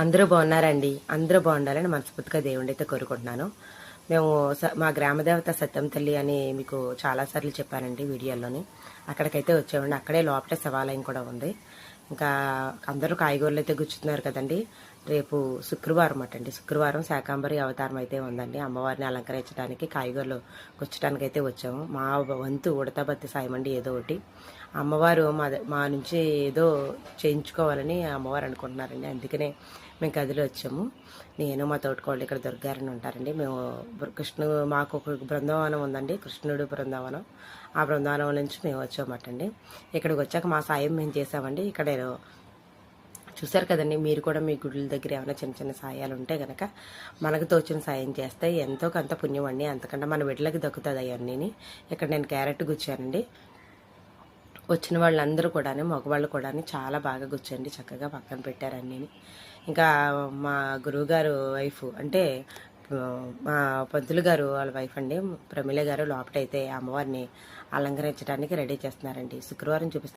అందరూ బాగున్నారండి. అందరూ బాగుండాలని మనస్ఫూర్తిగా దేవుడి అయితే కోరుకుంటున్నాను. మేము స- మా గ్రామదేవత సత్యం తల్లి అని మీకు చాలాసార్లు చెప్పానండి వీడియోలోని అక్కడికైతే వచ్చామండి అక్కడే లోపల శివాలయం కూడా ఉంది. ఇంకా అందరూ కాయగూరలు అయితే గుచ్చుతున్నారు కదండి. రేపు శుక్రవారం అటండి. శుక్రవారం శాకాంబరి అవతారం అయితే ఉందండి. అమ్మవారిని అలంకరించడానికి కాయగూరలు గుచ్చడానికి అయితే వచ్చాము. మా వంతు ఉడతాబత్తి సాయం అండి ఏదో ఒకటి. అమ్మవారు మా మా నుంచి ఏదో చేయించుకోవాలని అమ్మవారు అనుకుంటున్నారండి. అందుకనే మేము కదిలి వచ్చాము. నేను మా తోటకోళ్ళు ఇక్కడ దుర్గారని ఉంటారండి. మేము కృష్ణుడు కృష్ణు మాకు ఒక బృందావనం ఉందండి. కృష్ణుడు బృందావనం. ఆ బృందావనం నుంచి మేము వచ్చామటండి ఇక్కడికి వచ్చాక మా సాయం మేము చేసామండి ఇక్కడ ఏదో చూసారు కదండి మీరు కూడా మీ గుడుల దగ్గర ఏమైనా చిన్న చిన్న సాయాలు ఉంటే కనుక మనకు తోచిన సాయం చేస్తే ఎంతో కొంత పుణ్యం అండి. అంతకంటే మన విడలకి దక్కుతుంది అవన్నీ ఇక్కడ నేను క్యారెట్ గుచ్చానండి. వచ్చిన వాళ్ళందరూ కూడా మగవాళ్ళు కూడా చాలా బాగా గుచ్చండి చక్కగా పక్కన పెట్టారు అన్నీ ఇంకా మా గురువుగారు వైఫ్ అంటే మా పంతులు గారు వాళ్ళ వైఫ్ అండి ప్రమిళ గారు లోపటైతే అమ్మవారిని అలంకరించడానికి రెడీ చేస్తున్నారండి. శుక్రవారం చూపిస్తాను